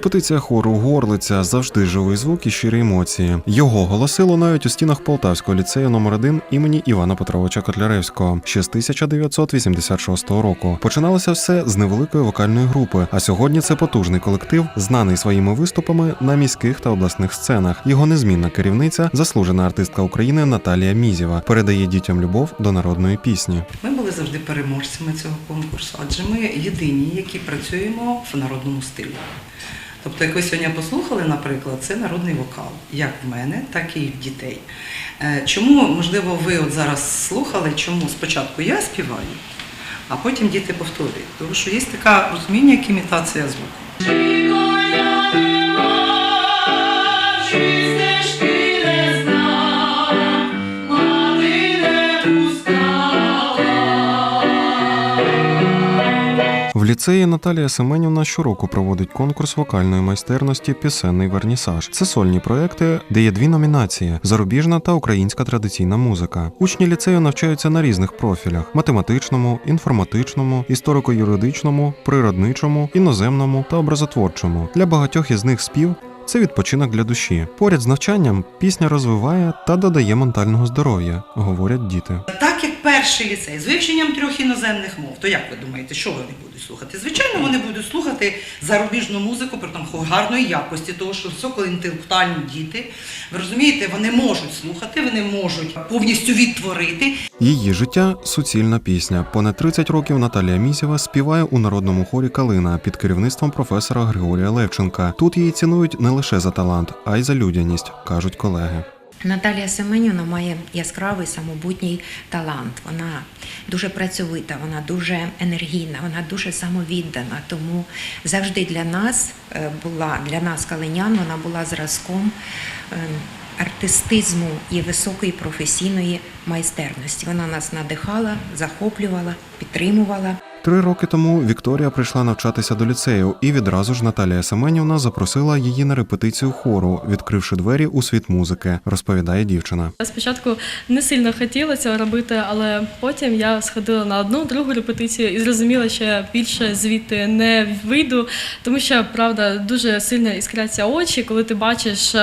Репетиція хору Горлиця завжди живий звук і щирі емоції. Його голоси лунають у стінах Полтавського ліцею номер 1 імені Івана Петровича Котляревського ще з 1986 року. Починалося все з невеликої вокальної групи. А сьогодні це потужний колектив, знаний своїми виступами на міських та обласних сценах. Його незмінна керівниця, заслужена артистка України Наталія Мізєва, передає дітям любов до народної пісні. Ми були завжди переможцями цього конкурсу, адже ми єдині, які працюємо в народному стилі. Тобто, як ви сьогодні послухали, наприклад, це народний вокал, як в мене, так і в дітей. Е, Чому, можливо, ви от зараз слухали, чому спочатку я співаю, а потім діти повторюють? Тому що є така розуміння, як імітація звуку. В ліцеї Наталія Семенівна щороку проводить конкурс вокальної майстерності Пісенний вернісаж. Це сольні проекти, де є дві номінації: зарубіжна та українська традиційна музика. Учні ліцею навчаються на різних профілях: математичному, інформатичному, історико-юридичному, природничому, іноземному та образотворчому. Для багатьох із них спів. Це відпочинок для душі. Поряд з навчанням пісня розвиває та додає ментального здоров'я, говорять діти. Перший ліцей з вивченням трьох іноземних мов, то як ви думаєте, що вони будуть слухати? Звичайно, вони будуть слухати зарубіжну музику, при тому гарної якості, тому що високоінтелектуальні діти. Ви розумієте, вони можуть слухати, вони можуть повністю відтворити. Її життя суцільна пісня. Понад 30 років Наталія Мізєва співає у народному хорі Калина під керівництвом професора Григорія Левченка. Тут її цінують не лише за талант, а й за людяність, кажуть колеги. Наталія Семенівна має яскравий самобутній талант. Вона дуже працьовита, вона дуже енергійна, вона дуже самовіддана. Тому завжди для нас е, була для нас калинян, вона була зразком е, артистизму і високої професійної майстерності. Вона нас надихала, захоплювала, підтримувала. Три роки тому Вікторія прийшла навчатися до ліцею, і відразу ж Наталія Семенівна запросила її на репетицію хору, відкривши двері у світ музики, розповідає дівчина. Спочатку не сильно хотіла цього робити, але потім я сходила на одну, другу репетицію і зрозуміла, що я більше звідти не вийду, тому що правда дуже сильно іскряться очі, коли ти бачиш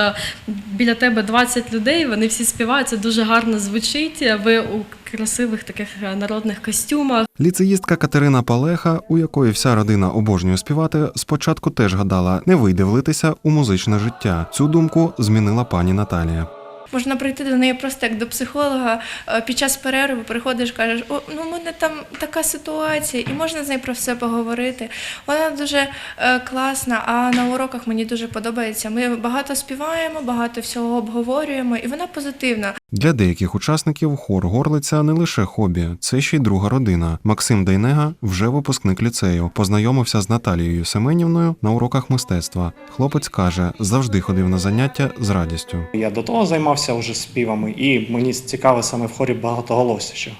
біля тебе 20 людей, вони всі співають, це дуже гарно звучить. Ви у красивих таких е, народних костюмах. Ліцеїстка Катерина Палеха, у якої вся родина обожнює співати, спочатку теж гадала, не вийде влитися у музичне життя. Цю думку змінила пані Наталія. Можна прийти до неї просто як до психолога е, під час перерви, приходиш, кажеш, о, ну в мене там така ситуація, і можна з нею про все поговорити. Вона дуже е, класна, а на уроках мені дуже подобається. Ми багато співаємо, багато всього обговорюємо, і вона позитивна. Для деяких учасників хор горлиця не лише хобі, це ще й друга родина. Максим Дейнега вже випускник ліцею. Познайомився з Наталією Семенівною на уроках мистецтва. Хлопець каже, завжди ходив на заняття з радістю. Я до того займався вже співами, і мені цікаво саме в хорі багатоголосся, що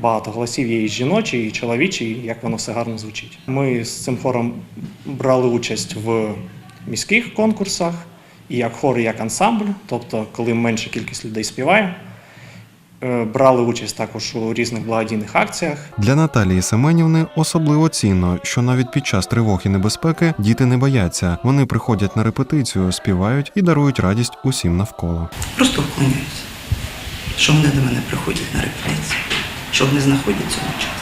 багато голосів є і жіночі, і чоловічі, і як воно все гарно звучить. Ми з цим хором брали участь в міських конкурсах, і як хор, і як ансамбль, тобто, коли менша кількість людей співає. Е, Брали участь також у різних благодійних акціях. Для Наталії Семенівни особливо цінно, що навіть під час тривог і небезпеки діти не бояться. Вони приходять на репетицію, співають і дарують радість усім навколо. Просто вклоняюся, що вони до мене приходять на репетицію, що вони знаходяться на часу.